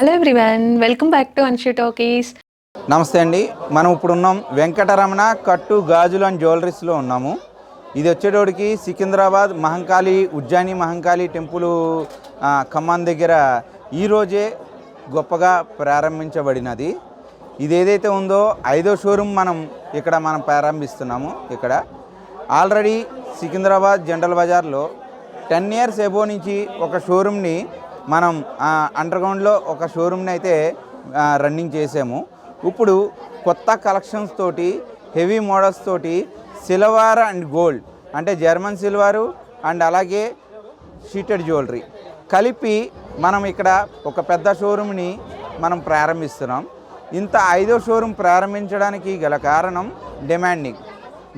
Hello everyone welcome back to Anshi talkies నమస్తే అండి. మనం ఇప్పుడు ఉన్నాం వెంకటరమణ కట్టు గాజులు అండ్ జ్యువెలరీస్లో ఉన్నాము. ఇది వచ్చేటోడికి సికింద్రాబాద్ మహంకాళి ఉజ్జాని మహంకాళి టెంపుల్ ఖమ్మం దగ్గర ఈరోజే గొప్పగా ప్రారంభించబడినది. ఇది ఏదైతే ఉందో ఐదో షోరూమ్ మనం ఇక్కడ మనం ప్రారంభిస్తున్నాము ఇక్కడ. ఆల్రెడీ సికింద్రాబాద్ జనరల్ బజార్లో టెన్ ఇయర్స్ ఎబో నుంచి ఒక షోరూమ్ని మనం అండర్గ్రౌండ్లో ఒక షోరూమ్ని అయితే రన్నింగ్ చేసాము. ఇప్పుడు కొత్త కలెక్షన్స్ తోటి హెవీ మోడల్స్ తోటి సిల్వర్ అండ్ గోల్డ్ అంటే జర్మన్ సిల్వరు అండ్ అలాగే షీటెడ్ జ్యువెలరీ కలిపి మనం ఇక్కడ ఒక పెద్ద షోరూమ్ని మనం ప్రారంభిస్తున్నాం. ఇంత ఐదో షోరూమ్ ప్రారంభించడానికి గల కారణం డిమాండింగ్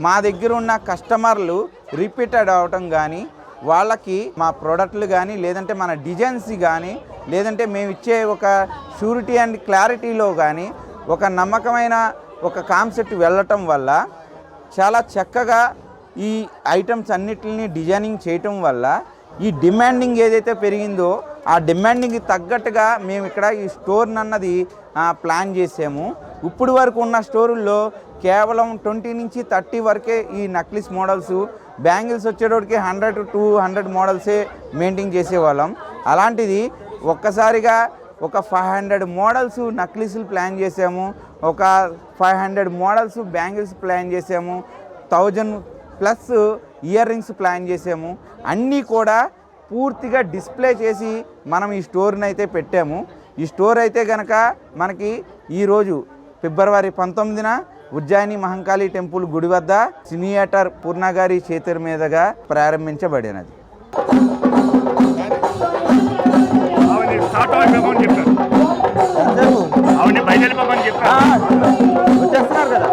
మా దగ్గర ఉన్న కస్టమర్లు రిపీటెడ్ అవటం కానీ వాళ్ళకి మా ప్రోడక్ట్లు కానీ లేదంటే మన డిజైన్స్ కానీ లేదంటే మేము ఇచ్చే ఒక షూరిటీ అండ్ క్లారిటీలో కానీ ఒక నమ్మకమైన ఒక కాన్సెప్ట్ వెళ్ళటం వల్ల చాలా చక్కగా ఈ ఐటమ్స్ అన్నిటిని డిజైనింగ్ చేయటం వల్ల ఈ డిమాండింగ్ ఏదైతే పెరిగిందో ఆ డిమాండింగ్కి తగ్గట్టుగా మేము ఇక్కడ ఈ స్టోర్ అన్నది ప్లాన్ చేసాము. ఇప్పుడు వరకు ఉన్న స్టోరుల్లో కేవలం ట్వంటీ నుంచి థర్టీ వరకే ఈ నక్లిస్ మోడల్స్. బ్యాంగిల్స్ వచ్చేటోడికి హండ్రెడ్ టూ హండ్రెడ్ మోడల్సే మెయింటైన్ చేసేవాళ్ళం. అలాంటిది ఒక్కసారిగా ఒక ఫైవ్ హండ్రెడ్ మోడల్స్ నక్లీసులు ప్లాన్ చేసాము. ఒక five hundred models bangles plan చేసాము. Thousand plus earrings plan చేసాము. అన్నీ కూడా పూర్తిగా డిస్ప్లే చేసి మనం ఈ స్టోర్ని అయితే పెట్టాము. ఈ స్టోర్ అయితే కనుక మనకి ఈరోజు ఫిబ్రవరి పంతొమ్మిదిన ఉజ్జాయిని మహంకాళి టెంపుల్ గుడి వద్ద సినియేటర్ పూర్ణగారి చేతుల మీదుగా ప్రారంభించబడినది. వచ్చేస్తున్నారు కదా.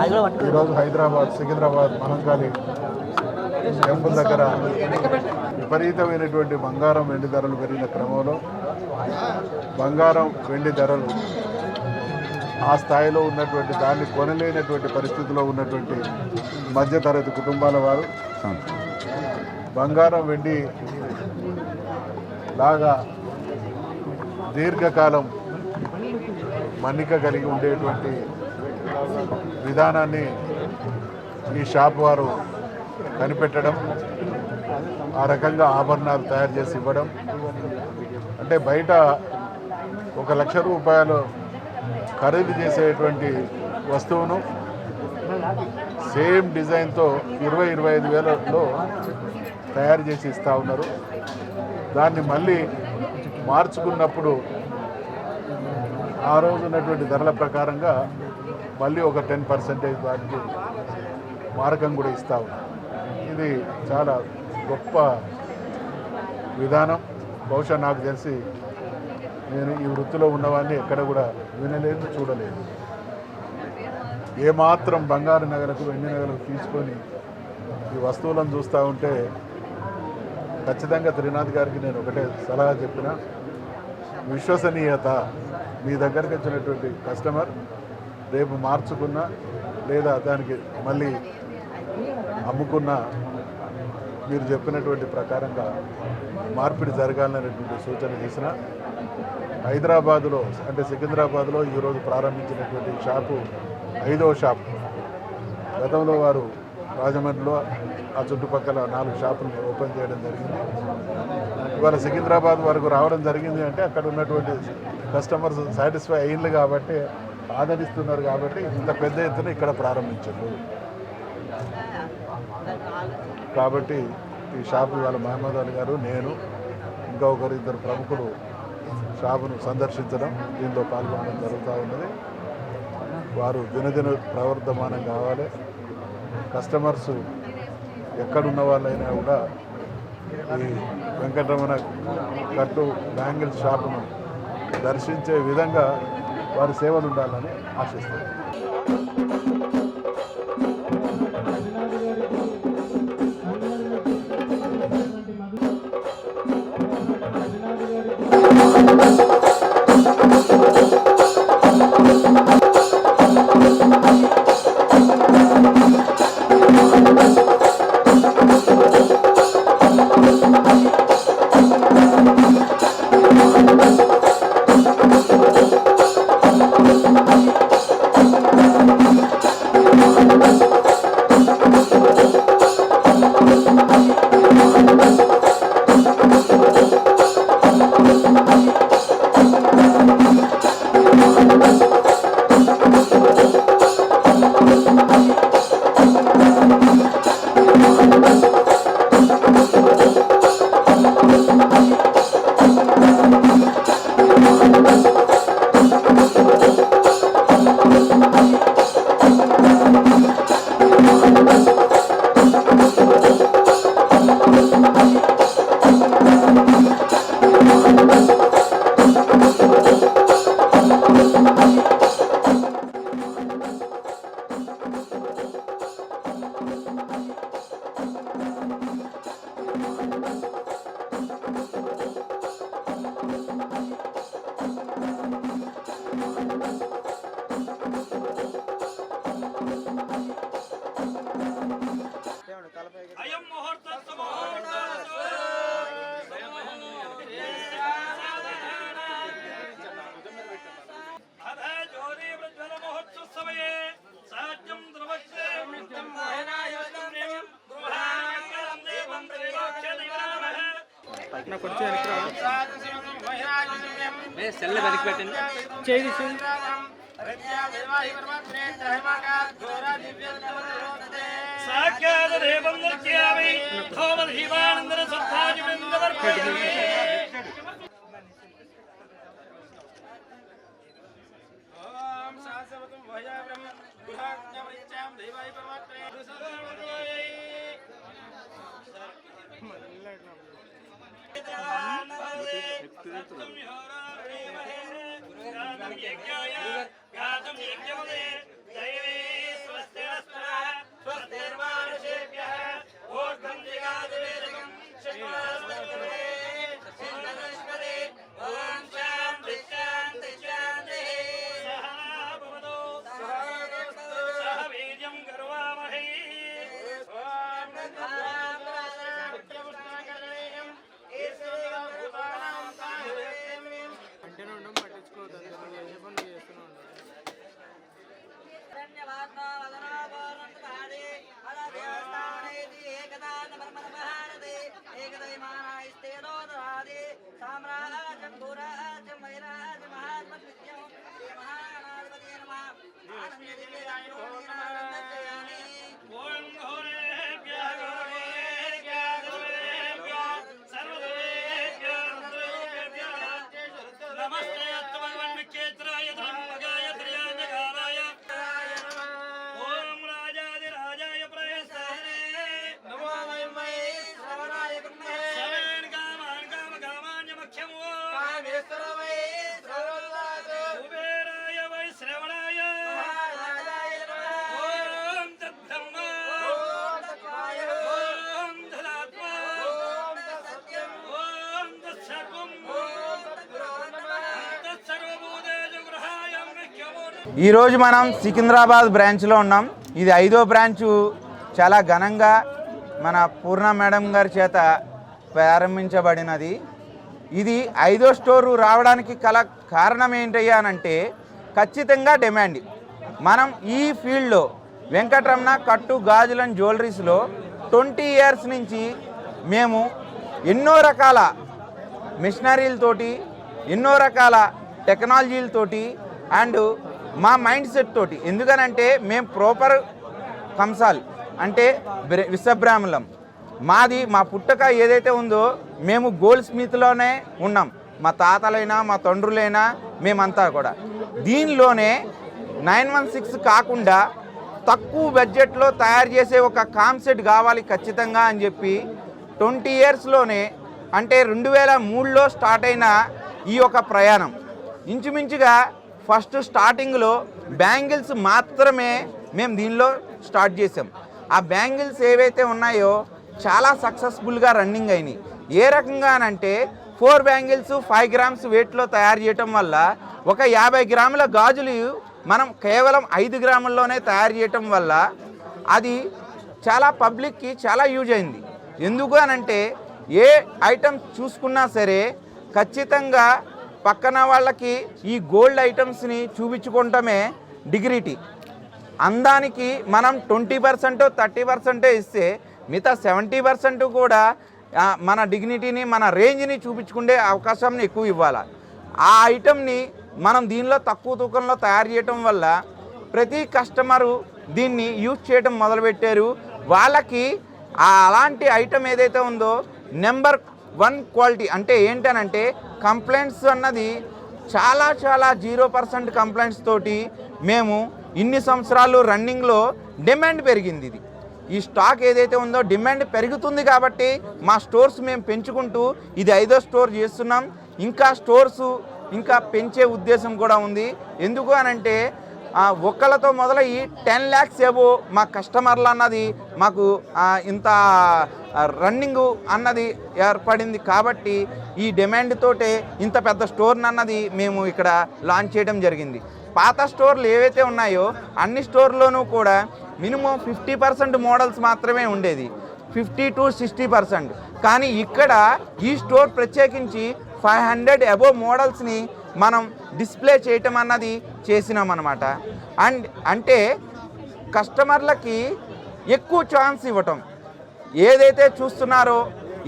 ఈరోజు హైదరాబాద్ సికింద్రాబాద్ మహంకాళి టెంపుల్ దగ్గర విపరీతమైనటువంటి బంగారం వెండి ధరలు పెరిగిన క్రమంలో బంగారం వెండి ధరలు ఆ స్థాయిలో ఉన్నటువంటి దాన్ని కొనలేనటువంటి పరిస్థితిలో ఉన్నటువంటి మధ్యతరగతి కుటుంబాల వారు బంగారం వెండి లాగా దీర్ఘకాలం మన్నిక కలిగి ఉండేటువంటి విధానాన్ని ఈ షాప్ వారు కనిపెట్టడం ఆ రకంగా ఆభరణాలు తయారు చేసి ఇవ్వడం. అంటే బయట ఒక లక్ష రూపాయలు ఖరీదు చేసేటువంటి వస్తువును సేమ్ డిజైన్తో ఇరవై ఇరవై ఐదు వేలలో తయారు చేసి ఇస్తూ ఉన్నారు. దాన్ని మళ్ళీ మార్చుకున్నప్పుడు ఆ రోజు ఉన్నటువంటి ధరల ప్రకారంగా మళ్ళీ ఒక టెన్ పర్సెంటేజ్ దానికి మారకం కూడా ఇస్తా ఉన్నాం. ఇది చాలా గొప్ప విధానం. బహుశా నాకు తెలిసి నేను ఈ వృత్తిలో ఉన్నవాడిని ఎక్కడ కూడా వినలేదు చూడలేదు. ఏమాత్రం బంగారు నగలకు వెండి నగలకు తీసుకొని ఈ వస్తువులను చూస్తూ ఉంటే ఖచ్చితంగా త్రినాథ్ గారికి నేను ఒకటే సలహా చెప్పిన విశ్వసనీయత మీ దగ్గరికి వచ్చినటువంటి కస్టమర్ రేపు మార్చుకున్నా లేదా దానికి మళ్ళీ అమ్ముకున్న మీరు చెప్పినటువంటి ప్రకారంగా మార్పిడి జరగాలనేటువంటి సూచన చేసిన హైదరాబాదులో అంటే సికింద్రాబాద్లో ఈరోజు ప్రారంభించినటువంటి షాపు ఐదవ షాప్. గతంలో వారు రాజమండ్రిలో ఆ చుట్టుపక్కల నాలుగు షాపులు ఓపెన్ చేయడం జరిగింది. ఇవాళ సికింద్రాబాద్ వరకు రావడం జరిగింది అంటే అక్కడ ఉన్నటువంటి కస్టమర్స్ సాటిస్ఫై అయ్యింది కాబట్టి ఆదరిస్తున్నారు కాబట్టి ఇంత పెద్ద ఎత్తున ఇక్కడ ప్రారంభించారు. కాబట్టి ఈ షాపు ఇవాళ మహమ్మద్ అలీ గారు నేను ఇంకా ఒకరు ఇద్దరు ప్రముఖులు షాపును సందర్శించడం దీనిలో పాల్గొనడం జరుగుతూ ఉన్నది. వారు దినదిన ప్రవర్ధమానం కావాలి. కస్టమర్స్ ఎక్కడున్న వాళ్ళైనా కూడా ఈ వెంకటరమణ కట్టు బ్యాంగిల్స్ షాపును దర్శించే విధంగా వారి సేవలు ఉండాలని ఆశిస్తున్నాను సెల్ వెనక్కి పెట్టండి చేయి చేయి సాక్షాత్ దేవం దర్శయామి ధోమధీవానందన సత్తాజివేంద్రవర్పయామి ఓం శాశ్వతం భయావ్రం గృహాజ్ఞవరిత్యాం దేవాయ పరమాత్మే गजाननसे सत्यं ह्योरणे गातं यज्ञाय गातं यज्ञमदे दैवे ఈరోజు మనం సికింద్రాబాద్ బ్రాంచ్లో ఉన్నాం. ఇది ఐదో బ్రాంచు. చాలా ఘనంగా మన పూర్ణ మేడం గారి చేత ప్రారంభించబడినది. ఇది ఐదో స్టోరు రావడానికి కల కారణం ఏంటయ్యా అంటే ఖచ్చితంగా డిమాండ్ మనం ఈ ఫీల్డ్లో వెంకటరమణ కట్టు గాజుల జ్యువెలరీస్లో ట్వంటీ ఇయర్స్ నుంచి మేము ఎన్నో రకాల మిషనరీలతోటి ఎన్నో రకాల టెక్నాలజీలతోటి అండ్ మా మైండ్ సెట్ తోటి. ఎందుకనంటే మేము ప్రాపర్ కంసాల్ అంటే విశ్వబ్రాహ్మణం మాది మా పుట్టక ఏదైతే ఉందో మేము గోల్డ్ స్మిత్లోనే ఉన్నాం. మా తాతలైనా మా తండ్రులైనా మేమంతా కూడా. దీనిలోనే నైన్ వన్ సిక్స్ కాకుండా తక్కువ బడ్జెట్లో తయారు చేసే ఒక కాన్సెప్ట్ కావాలి ఖచ్చితంగా అని చెప్పి ట్వంటీ ఇయర్స్లోనే అంటే రెండు వేల మూడులో స్టార్ట్ అయిన ఈ యొక్క ప్రయాణం. ఇంచుమించుగా ఫస్ట్ స్టార్టింగ్లో బ్యాంగిల్స్ మాత్రమే మేము దీనిలో స్టార్ట్ చేసాం. ఆ బ్యాంగిల్స్ ఏవైతే ఉన్నాయో చాలా సక్సెస్ఫుల్గా రన్నింగ్ అయినాయి. ఏ రకంగా అంటే ఫోర్ బ్యాంగిల్స్ ఫైవ్ గ్రామ్స్ వెయిట్లో తయారు చేయటం వల్ల ఒక యాభై గ్రాముల గాజులు మనం కేవలం ఐదు గ్రాముల్లోనే తయారు చేయటం వల్ల అది చాలా పబ్లిక్కి చాలా యూజ్ అయింది. ఎందుకు అనంటే ఏ ఐటమ్ చూసుకున్నా సరే ఖచ్చితంగా పక్కన వాళ్ళకి ఈ గోల్డ్ ఐటమ్స్ని చూపించుకోవటమే డిగ్రిటీ. అందానికి మనం ట్వంటీ పర్సెంట్ థర్టీ పర్సెంటే ఇస్తే మిగతా సెవెంటీ పర్సెంట్ కూడా మన డిగ్నిటీని మన రేంజ్ని చూపించుకునే అవకాశం ఎక్కువ ఇవ్వాలి. ఆ ఐటమ్ని మనం దీనిలో తక్కువ తూకంలో తయారు చేయటం వల్ల ప్రతి కస్టమరు దీన్ని యూజ్ చేయటం మొదలుపెట్టారు. వాళ్ళకి అలాంటి ఐటమ్ ఏదైతే ఉందో నెంబర్ వన్ క్వాలిటీ అంటే ఏంటనంటే కంప్లైంట్స్ అన్నది చాలా చాలా జీరో పర్సెంట్ కంప్లైంట్స్ తోటి మేము ఇన్ని సంవత్సరాలు రన్నింగ్లో డిమాండ్ పెరిగింది ఇది. ఈ స్టాక్ ఏదైతే ఉందో డిమాండ్ పెరుగుతుంది కాబట్టి మా స్టోర్స్ మేము పెంచుకుంటూ ఇది ఐదో స్టోర్ చేస్తున్నాం. ఇంకా స్టోర్స్ ఇంకా పెంచే ఉద్దేశం కూడా ఉంది. ఎందుకు అనంటే ఒక్కళ్ళతో మొదలయ్యి టెన్ ల్యాక్స్ ఏవో మా కస్టమర్లు అన్నది మాకు ఇంత రన్నింగ్ అన్నది ఏర్పడింది కాబట్టి ఈ డిమాండ్ తోటే ఇంత పెద్ద స్టోర్ని అన్నది మేము ఇక్కడ లాంచ్ చేయడం జరిగింది. పాత స్టోర్లు ఏవైతే ఉన్నాయో అన్ని స్టోర్లోనూ కూడా మినిమం ఫిఫ్టీ పర్సెంట్ మోడల్స్ మాత్రమే ఉండేది. Fifty to sixty percent. కానీ ఇక్కడ ఈ స్టోర్ ప్రత్యేకించి ఫైవ్ హండ్రెడ్ అబోవ్ మోడల్స్ని మనం డిస్ప్లే చేయటం అన్నది చేసినాం అనమాట అండ్ అంటే కస్టమర్లకి ఎక్కువ ఛాన్స్ ఇవ్వటం. ఏదైతే చూస్తున్నారో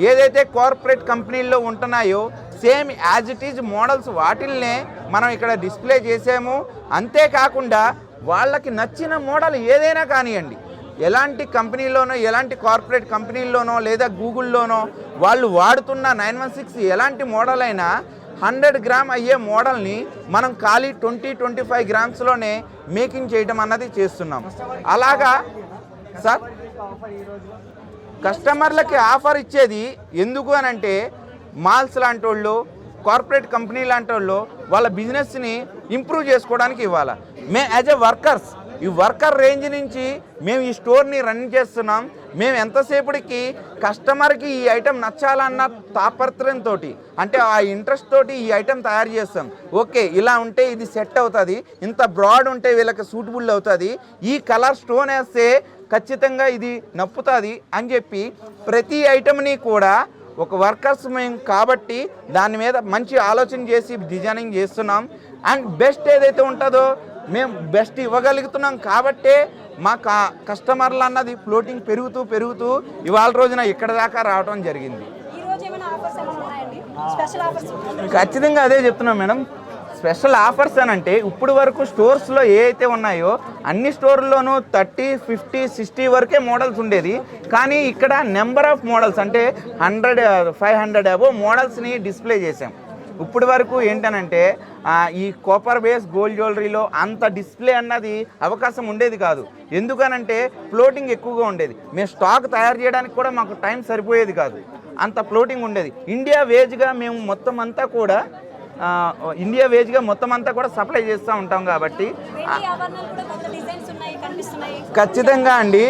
ఏదైతే కార్పొరేట్ కంపెనీల్లో ఉంటున్నాయో same as it is models వాటిల్నే మనం ఇక్కడ డిస్ప్లే చేసాము. అంతేకాకుండా వాళ్ళకి నచ్చిన మోడల్ ఏదైనా కానివ్వండి ఎలాంటి కంపెనీలోనో ఎలాంటి కార్పొరేట్ కంపెనీల్లోనో లేదా గూగుల్లోనో వాళ్ళు వాడుతున్న నైన్ వన్ సిక్స్ ఎలాంటి మోడల్ అయినా హండ్రెడ్ గ్రామ్ అయ్యే మోడల్ని మనం ఖాళీ ట్వంటీ ట్వంటీ ఫైవ్ గ్రామ్స్లోనే మేకింగ్ చేయడం అన్నది చేస్తున్నాం. అలాగా? సార్ కస్టమర్లకి ఆఫర్ ఇచ్చేది ఎందుకు అని అంటే మాల్స్ లాంటి వాళ్ళు కార్పొరేట్ కంపెనీ లాంటి వాళ్ళు వాళ్ళ బిజినెస్ని ఇంప్రూవ్ చేసుకోవడానికి ఇవ్వాలి. మే యాజ్ ఎ వర్కర్స్ ఈ వర్కర్ రేంజ్ నుంచి మేము ఈ స్టోర్ని రన్ చేస్తున్నాం. మేము ఎంతసేపటికి కస్టమర్కి ఈ ఐటెం నచ్చాలన్న తాపత్రయంతో అంటే ఆ ఇంట్రెస్ట్ తోటి ఈ ఐటెం తయారు చేస్తాం. ఓకే ఇలా ఉంటే ఇది సెట్ అవుతుంది. ఇంత బ్రాడ్ ఉంటే వీళ్ళకి సూటబుల్ అవుతుంది. ఈ కలర్ స్టోన్ వేస్తే ఖచ్చితంగా ఇది నప్పుతుంది అని చెప్పి ప్రతి ఐటమ్ని కూడా ఒక వర్కర్స్ మేము కాబట్టి దాని మీద మంచి ఆలోచన చేసి డిజైనింగ్ చేస్తున్నాం. అండ్ బెస్ట్ ఏదైతే ఉంటుందో మేము బెస్ట్ ఇవ్వగలుగుతున్నాం కాబట్టే మా కా కస్టమర్లు అన్నది ఫ్లోటింగ్ పెరుగుతూ పెరుగుతూ ఇవాళ రోజున ఇక్కడ దాకా రావడం జరిగింది. ఖచ్చితంగా అదే చెప్తున్నాం మేడం. స్పెషల్ ఆఫర్స్ అని అంటే ఇప్పుడు వరకు స్టోర్స్లో ఏ అయితే ఉన్నాయో అన్ని స్టోర్ల్లోనూ థర్టీ ఫిఫ్టీ సిక్స్టీ వరకే మోడల్స్ ఉండేది. కానీ ఇక్కడ నెంబర్ ఆఫ్ మోడల్స్ అంటే హండ్రెడ్ ఫైవ్ హండ్రెడ్ అబో మోడల్స్ని డిస్ప్లే చేసాం ఇప్పుడు వరకు ఏంటనంటే ఈ కాపర్ బేస్ గోల్డ్ జ్యువెలరీలో అంత డిస్ప్లే అన్నది అవకాశం ఉండేది కాదు. ఎందుకనంటే ఫ్లోటింగ్ ఎక్కువగా ఉండేది. మేము స్టాక్ తయారు చేయడానికి కూడా మాకు టైం సరిపోయేది కాదు. అంత ఫ్లోటింగ్ ఉండేది. ఇండియా వేజ్గా మేము మొత్తం అంతా కూడా ఇండియా వేజ్గా మొత్తం అంతా కూడా సప్లై చేస్తూ ఉంటాం కాబట్టి ఖచ్చితంగా అండి.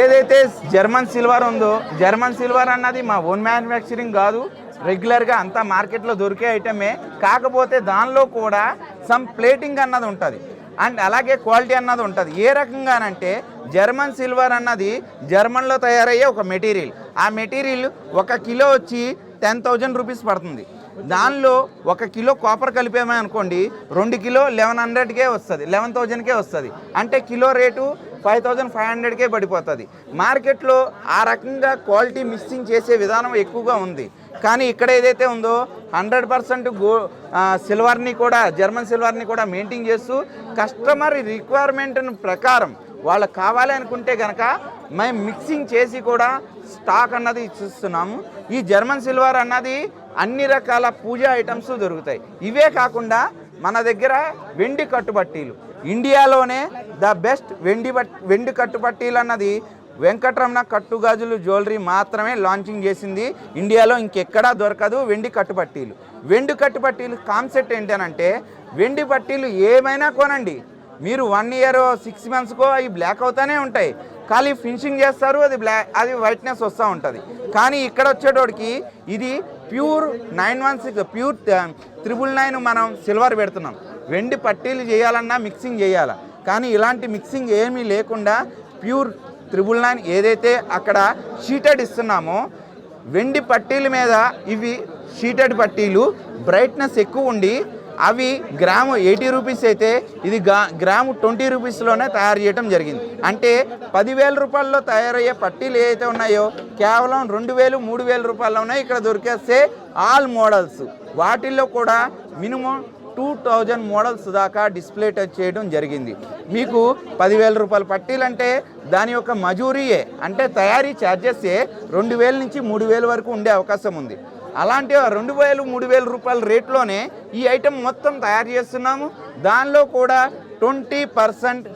ఏదైతే జర్మన్ సిల్వర్ ఉందో జర్మన్ సిల్వర్ అన్నది మా ఓన్ మ్యానుఫ్యాక్చరింగ్ కాదు. రెగ్యులర్గా అంతా మార్కెట్లో దొరికే ఐటమే. కాకపోతే దానిలో కూడా సమ్ ప్లేటింగ్ అన్నది ఉంటుంది. అండ్ అలాగే క్వాలిటీ అన్నది ఉంటుంది. ఏ రకంగానంటే జర్మన్ సిల్వర్ అన్నది జర్మన్లో తయారయ్యే ఒక మెటీరియల్. ఆ మెటీరియల్ ఒక కిలో వచ్చి టెన్ థౌజండ్ రూపీస్ పడుతుంది. దానిలో ఒక కిలో కాపర్ కలిపామే అనుకోండి రెండు కిలో లెవెన్ హండ్రెడ్కే వస్తుంది లెవెన్ థౌజండ్కే వస్తుంది. అంటే kilo rate five thousand five హండ్రెడ్కే పడిపోతుంది. మార్కెట్లో ఆ రకంగా క్వాలిటీ మిక్సింగ్ చేసే విధానం ఎక్కువగా ఉంది. కానీ ఇక్కడ ఏదైతే ఉందో హండ్రెడ్ పర్సెంట్ గో సిల్వర్ని కూడా జర్మన్ సిల్వర్ని కూడా మెయింటైన్ చేస్తూ కస్టమర్ రిక్వైర్మెంట్ ప్రకారం వాళ్ళకి కావాలి అనుకుంటే కనుక మేము మిక్సింగ్ చేసి కూడా స్టాక్ అన్నది ఇచ్చిస్తున్నాము ఈ జర్మన్ సిల్వర్ అన్నది అన్ని రకాల పూజ ఐటమ్స్ దొరుకుతాయి. ఇవే కాకుండా మన దగ్గర వెండి కట్టుబట్టీలు ఇండియాలోనే ద బెస్ట్ వెండి వెండి కట్టుపట్టీలు అన్నది వెంకటరమణ కట్టుగాజులు జ్యువెలరీ మాత్రమే లాంచింగ్ చేసింది. ఇండియాలో ఇంకెక్కడా దొరకదు వెండి కట్టుపట్టీలు. వెండి కట్టుపట్టీలు కాన్సెప్ట్ ఏంటనంటే వెండి పట్టీలు ఏమైనా కొనండి. మీరు వన్ ఇయర్ సిక్స్ మంత్స్కో అవి బ్లాక్ అవుతూనే ఉంటాయి. ఖాళీ ఫినిషింగ్ చేస్తారు అది బ్లాక్ అది వైట్నెస్ వస్తూ ఉంటుంది. కానీ ఇక్కడ వచ్చేటోడికి ఇది pure nine one six pure triple nine మనం సిల్వర్ పెడుతున్నాం. వెండి పట్టీలు చేయాలన్నా మిక్సింగ్ చేయాలి? కానీ ఇలాంటి మిక్సింగ్ ఏమీ లేకుండా ప్యూర్ త్రిబుల్ నైన్ ఏదైతే అక్కడ షీటెడ్ ఇస్తున్నామో వెండి పట్టీల మీద ఇవి షీటెడ్ పట్టీలు బ్రైట్నెస్ ఎక్కువ ఉండి అవి గ్రాము ఎయిటీ రూపీస్ అయితే ఇది గా గ్రాము ట్వంటీ రూపీస్లోనే తయారు చేయడం జరిగింది. అంటే పదివేల రూపాయల్లో తయారయ్యే పట్టీలు ఏవైతే ఉన్నాయో కేవలం రెండు వేలు మూడు వేల రూపాయల్లోనే ఇక్కడ దొరికేస్తే ఆల్ మోడల్స్. వాటిల్లో కూడా మినిమం టూ థౌజండ్ మోడల్స్ దాకా డిస్ప్లే టచ్ చేయడం జరిగింది. మీకు పదివేల రూపాయలు పట్టీలంటే దాని యొక్క మజూరీయే అంటే తయారీ ఛార్జెసే రెండు వేల నుంచి మూడు వేల వరకు ఉండే అవకాశం ఉంది. అలాంటి రెండు వేలు మూడు వేల రూపాయల రేట్లోనే ఈ ఐటెం మొత్తం తయారు చేస్తున్నాము. దానిలో కూడా ట్వంటీ పర్సెంట్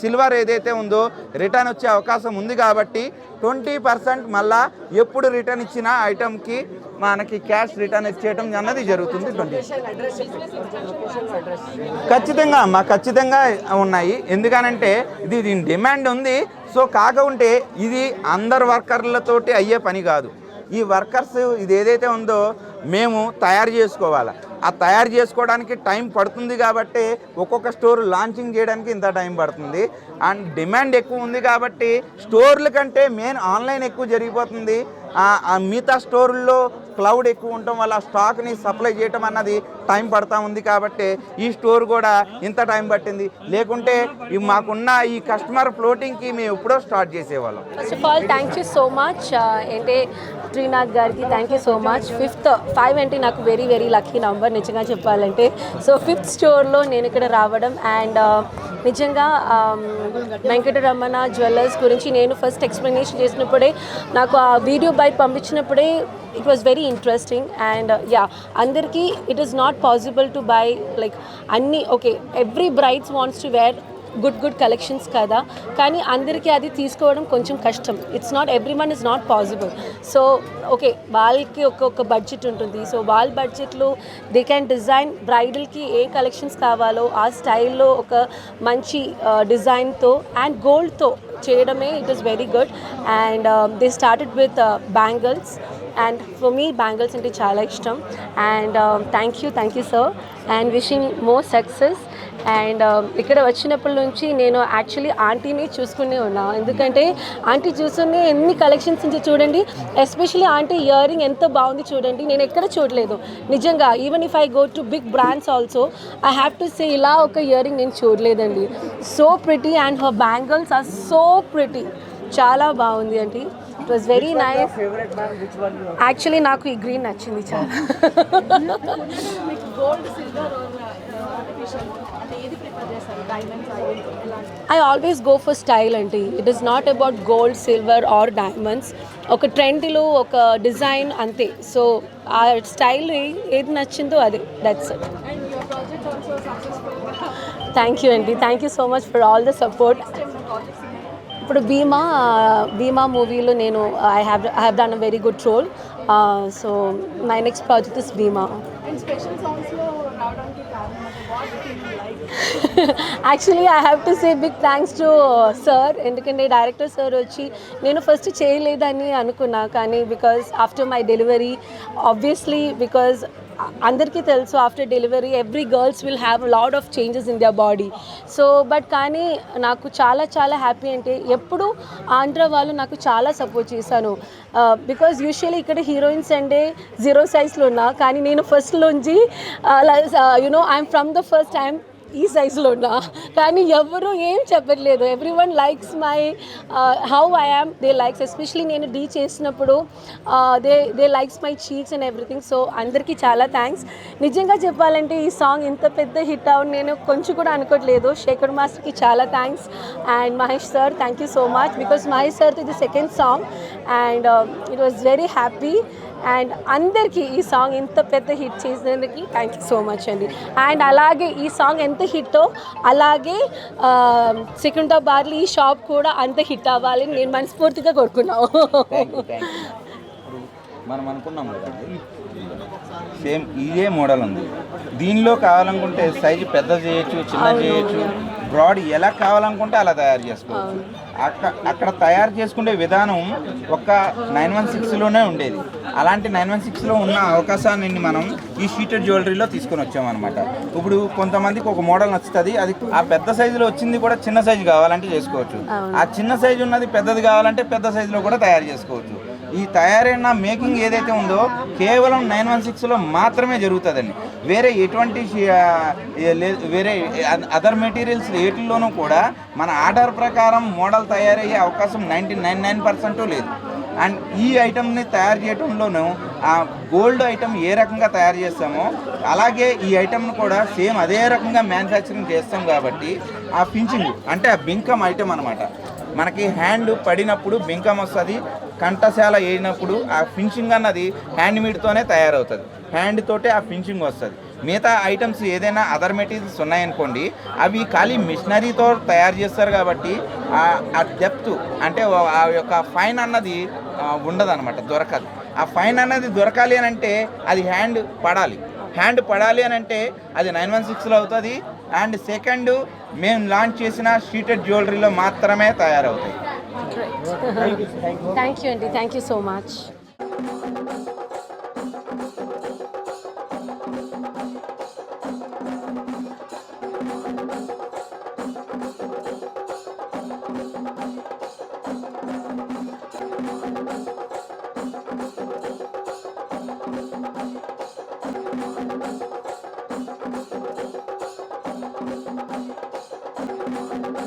సిల్వర్ ఏదైతే ఉందో రిటర్న్ వచ్చే అవకాశం ఉంది కాబట్టి ట్వంటీ పర్సెంట్ మళ్ళా ఎప్పుడు రిటర్న్ ఇచ్చిన ఐటెంకి మనకి క్యాష్ రిటర్న్ ఇచ్చేయటం అన్నది జరుగుతుంది ట్వంటీ. ఖచ్చితంగా అమ్మా ఖచ్చితంగా ఉన్నాయి. ఎందుకనంటే ఇది దీని డిమాండ్ ఉంది. సో కాకుంటే ఇది అందరు వర్కర్లతోటి అయ్యే పని కాదు. ఈ వర్కర్స్ ఇది ఏదైతే ఉందో మేము తయారు చేసుకోవాలి. ఆ తయారు చేసుకోవడానికి టైం పడుతుంది కాబట్టి ఒక్కొక్క స్టోర్ లాంచింగ్ చేయడానికి ఇంత టైం పడుతుంది. అండ్ డిమాండ్ ఎక్కువ ఉంది కాబట్టి స్టోర్ల కంటే మెయిన్ ఆన్లైన్ ఎక్కువ జరిగిపోతుంది. ఆ మిగతా స్టోర్ల్లో క్లౌడ్ ఎక్కువ ఉండటం వల్ల స్టాక్ని సప్లై చేయటం అన్నది టైం పడతా ఉంది కాబట్టి ఈ స్టోర్ కూడా ఇంత టైం పట్టింది. లేకుంటే మాకున్న ఈ కస్టమర్ ఫ్లోటింగ్కి మేము ఎప్పుడో స్టార్ట్ చేసేవాళ్ళం. First of all thank you so much అంటే శ్రీనాథ్ గారికి thank you so much fifth five అంటే నాకు వెరీ వెరీ లక్కీ నంబర్ నిజంగా చెప్పాలంటే. సో ఫిఫ్త్ స్టోర్లో నేను ఇక్కడ రావడం అండ్ uh, నిజంగా um, వెంకటరమణ జ్యువెలర్స్ గురించి నేను ఫస్ట్ ఎక్స్ప్లెనేషన్ చేసినప్పుడే నాకు ఆ వీడియో బయట పంపించినప్పుడే it was very interesting and yeah అందరికీ it is not possible to buy like అన్ని okay every brides wants to wear good good collections కదా. కానీ అందరికీ అది తీసుకోవడం కొంచెం కష్టం. It's not every one is not possible so okay వాళ్ళకి ఒక్కొక్క బడ్జెట్ ఉంటుంది. సో వాళ్ళ బడ్జెట్లో దే క్యాన్ డిజైన్ బ్రైడల్కి ఏ కలెక్షన్స్ కావాలో ఆ స్టైల్లో ఒక మంచి డిజైన్తో అండ్ గోల్డ్తో చేయడమే it is very good and they started with bangles and for me bangles అంటే చాలా ఇష్టం. And thank you thank you sir and wishing more success and ఇక్కడ వచ్చినప్పటి నుంచి నేను యాక్చువల్లీ ఆంటీని చూసుకునే ఉన్నా. ఎందుకంటే ఆంటీ చూసుకునే ఎన్ని కలెక్షన్స్ నుంచి చూడండి ఎస్పెషల్లీ ఆంటీ ఇయర్ రింగ్ ఎంత బాగుంది చూడండి నేను ఎక్కడ చూడలేదు. నిజంగా even if I go to big brands also I have to say ఇలా ఒక ఇయర్ రింగ్ నేను చూడలేదండి. So pretty and her bangles are so pretty చాలా బాగుంది అండి it was very nice actually నాకు ఈ గ్రీన్ నచ్చింది చాలా. I always go for style అండి it is not about gold silver or diamonds ఒక ట్రెండ్లో ఒక డిజైన్ అంతే. సో ఆ స్టైల్ ఏది నచ్చిందో అది. దట్స్ థ్యాంక్ యూ అండి thank you so much for all the support ఇప్పుడు భీమా భీమా మూవీలో నేను I have I have done a very good role so my next project is Bhima actually I have to say big thanks to sir ఎందుకంటే director sir వచ్చి నేను first చేయలేదని అనుకున్నా. కానీ because after my delivery obviously because అందరికీ తెలుసు after delivery every girls will have lot of changes in their body so but కానీ నాకు చాలా చాలా హ్యాపీ అంటే ఎప్పుడు ఆంధ్ర వాళ్ళు నాకు చాలా సపోర్ట్ చేశాను బికాజ్ యూజువల్లీ ఇక్కడ హీరోయిన్స్ అంటే జీరో సైజ్లో ఉన్నా కానీ నేను ఫస్ట్లోంచి you know I'm from the first time ఈ సైజులో ఉన్నా కానీ ఎవరు ఏం చెప్పట్లేదు. Every one likes my how I am they likes especially నేను డీ చేసినప్పుడు they they likes my cheeks and everything so అందరికీ చాలా థ్యాంక్స్ నిజంగా చెప్పాలంటే ఈ సాంగ్ ఇంత పెద్ద హిట్ అవును నేను కొంచెం కూడా అనుకోవట్లేదు శేఖర్ మాస్టర్కి చాలా thanks and Mahesh sir thank you so much because Mahesh sir ఇది second song and it was very happy and అందరికీ ఈ సాంగ్ ఇంత పెద్ద హిట్ చేసినందుకు థ్యాంక్ యూ సో మచ్ అండి. అండ్ అలాగే ఈ సాంగ్ ఎంత హిట్టో అలాగే సికింద్రాబాద్లో ఈ షాప్ కూడా అంత హిట్ అవ్వాలని నేను మనస్ఫూర్తిగా కోరుకున్నాను. మనం అనుకున్నాం కదండి సేమ్ ఇదే మోడల్ ఉంది. దీనిలో కావాలనుకుంటే సైజు పెద్ద చేయొచ్చు చిన్న చేయొచ్చు బ్రాడ్ ఎలా కావాలనుకుంటే అలా తయారు చేసుకోవచ్చు. అక్కడ అక్కడ తయారు చేసుకునే విధానం ఒక నైన్ వన్ సిక్స్లోనే ఉండేది. అలాంటి నైన్ వన్ సిక్స్లో ఉన్న అవకాశాన్ని మనం ఈ షీటెడ్ జ్యువెలరీలో తీసుకొని వచ్చామన్నమాట. ఇప్పుడు కొంతమందికి ఒక మోడల్ నచ్చుతుంది అది ఆ పెద్ద సైజులో వచ్చింది కూడా చిన్న సైజు కావాలంటే చేసుకోవచ్చు. ఆ చిన్న సైజు ఉన్నది పెద్దది కావాలంటే పెద్ద సైజులో కూడా తయారు చేసుకోవచ్చు. ఈ తయారైన మేకింగ్ ఏదైతే ఉందో కేవలం నైన్ వన్ సిక్స్లో మాత్రమే జరుగుతుందండి. వేరే ఎటువంటి వేరే అదర్ మెటీరియల్స్ ఏటిల్లోనూ కూడా మన ఆర్డర్ ప్రకారం మోడల్ తయారయ్యే అవకాశం నైంటీ నైన్ నైన్ పర్సెంట్ లేదు. అండ్ ఈ ఐటమ్ని తయారు చేయడంలోనూ ఆ గోల్డ్ ఐటమ్ ఏ రకంగా తయారు చేస్తామో అలాగే ఈ ఐటమ్ను కూడా సేమ్ అదే రకంగా మ్యానుఫ్యాక్చరింగ్ చేస్తాం కాబట్టి ఆ ఫించింగ్ అంటే ఆ బింకం ఐటమ్ అనమాట మనకి హ్యాండ్ పడినప్పుడు బింకం వస్తుంది కంఠశాల వేయినప్పుడు ఆ ఫినిషింగ్ అన్నది హ్యాండ్ మీడ్తోనే తయారవుతుంది. హ్యాండ్ తోటే ఆ ఫినిషింగ్ వస్తుంది. మిగతా ఐటమ్స్ ఏదైనా అదర్ మెటీరియల్స్ ఉన్నాయనుకోండి అవి ఖాళీ మిషనరీతో తయారు చేస్తారు కాబట్టి ఆ- డెప్త్ అంటే ఆ యొక్క ఫైన్ అన్నది ఉండదన్నమాట దొరకదు. ఆ ఫైన్ అన్నది దొరకాలి అని అంటే అది హ్యాండ్ పడాలి. హ్యాండ్ పడాలి అని అంటే అది నైన్ వన్ సిక్స్లో అవుతుంది. అండ్ సెకండ్ మేము లాంచ్ చేసిన షీటెడ్ జ్యువెలరీలో మాత్రమే తయారవుతాయి. థ్యాంక్ యూ అండి థ్యాంక్ యూ సో మచ్